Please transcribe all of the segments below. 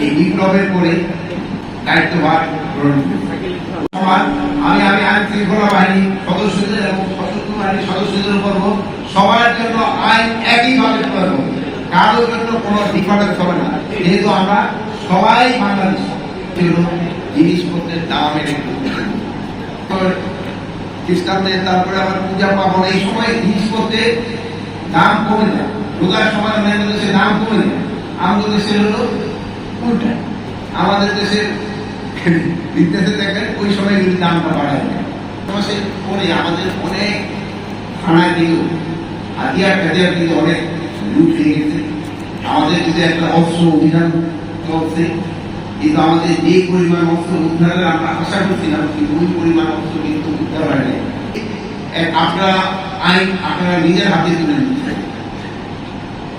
এই বিপ্লবের পরে দায়িত্বভার গ্রহণ আমি আমি আইন শৃঙ্খলা সদস্যদের এবং সশস্ত্র বাহিনীর সদস্যদের সবার জন্য আইন একইভাবে কারোর জন্য ডিফারেন্স হবে না। যেহেতু আমরা সবাই বাংলাদেশ জিনিসপত্রের দামের একটু খ্রিস্টানদের তারপরে আবার পূজা পাবন এই সময় জিনিসপত্রের দাম কমে যায়। রোজার সময় অন্যান্য দেশের দাম কমে যায়। আমাদের হলো উল্টা আমাদের দেশের বিদেশে দেখেন ওই সময় কিন্তু দামটা বাড়ায়। মাসের পরে আমাদের অনেক থানায় দিল হাতিয়ার টাতিয়ার কিন্তু অনেক লুট হয়ে গেছে। আমাদের কিন্তু একটা অস্ত্র অভিযান চলছে। কিন্তু আমাদের যে পরিমাণ অস্ত্র উদ্ধারের আমরা আশা করছিলাম কিন্তু ওই পরিমাণ অস্ত্র কিন্তু উদ্ধার হয় নাই এক আপনারা আইন আপনারা নিজের হাতে তুলে নিচ্ছেন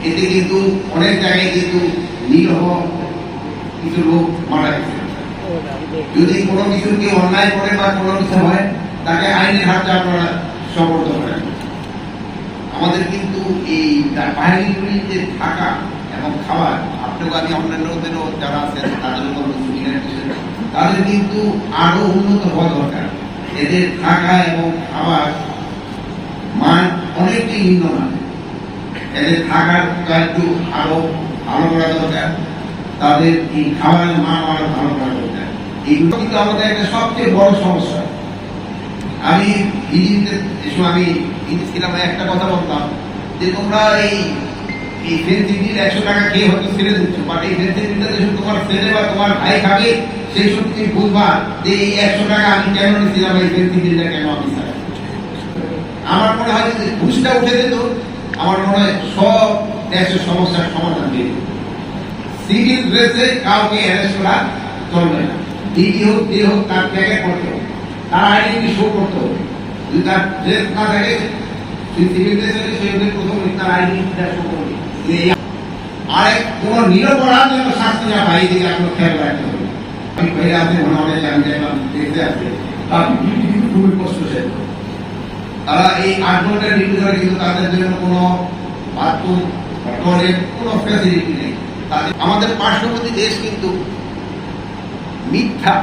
এতে কিন্তু অনেক জায়গায় কিন্তু নিরহ কিছু লোক মারা গেছে। যদি কোনো কিছু কেউ অন্যায় করে বা কোনো কিছু হয় তাকে আইনের হাতে আপনারা সমর্থ করেন। আমাদের কিন্তু এই বাহিনীগুলি যে থাকা এবং খাবার আপনাকে আমি অন্যান্যদেরও যারা আছেন তাদের উপর সুবিধা দিচ্ছেন, তাদের কিন্তু আরও উন্নত হওয়া দরকার। এদের থাকা এবং খাবার মান অনেকটাই নিম্নমান এদের থাকার একটু আরও ভালো করা দরকার। তাদের এই খাবারের মান আরও ভালো করা দরকার এইগুলো কিন্তু আমাদের একটা সবচেয়ে বড় সমস্যা। আমি আমি একটা কথা বলতাম যে তোমরা এই এই ফেন্সিডিল একশো টাকা খেয়ে হয়তো ছেড়ে দিচ্ছ বাট এই শুধু তোমার ছেলে বা তোমার ভাই খাবে, সেই সব তুমি বুঝবা যে এই একশো টাকা আমি কেন নিচ্ছিলাম এই ফেন্সিডিলটা কেন আমি আমার মনে হয় যে ঘুষটা উঠে যেত, আমার মনে হয় সব দেশের সমস্যার সমাধান যেত। সিভিল ড্রেসে কাউকে অ্যারেস্ট করা চলবে না। হোক যে হোক, তার হবে। তার আইডেন্টি শো হবে? যদি তার ড্রেস না থাকে সিভিল প্রথম তার আইডেন্টিটা শো করবে। কোন নিরপরাধ যেন শাস্তি না পাই দিকে আপনার খেয়াল রাখতে হবে। আমি বাইরে আছে মনে হয় যে আমি দেখতে কিন্তু খুবই কষ্ট ছিল তারা এই আট ঘণ্টার ডিউটি কিন্তু তাদের জন্য কোনো বাথরুম টয়লেট কোনো ফ্যাসিলিটি নেই। আমাদের পার্শ্ববর্তী দেশ কিন্তু মিথ্যা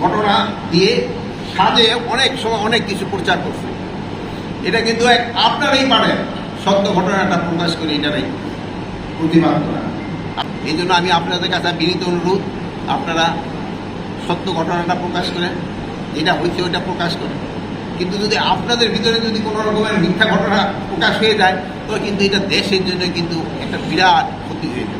ঘটনা দিয়ে সাজে অনেক সময় অনেক কিছু প্রচার করছে। এটা কিন্তু এক আপনারাই পারেন সত্য ঘটনাটা প্রকাশ করে এটারাই প্রতিবাদ করা। এই জন্য আমি আপনাদের কাছে বিনীত অনুরোধ, আপনারা সত্য ঘটনাটা প্রকাশ করেন, যেটা হয়েছে ওইটা প্রকাশ করেন। কিন্তু যদি আপনাদের ভিতরে যদি কোনো রকমের মিথ্যা ঘটনা প্রকাশ হয়ে যায় কিন্তু এটা দেশের জন্য কিন্তু একটা বিরাট ক্ষতি হয়ে যাবে।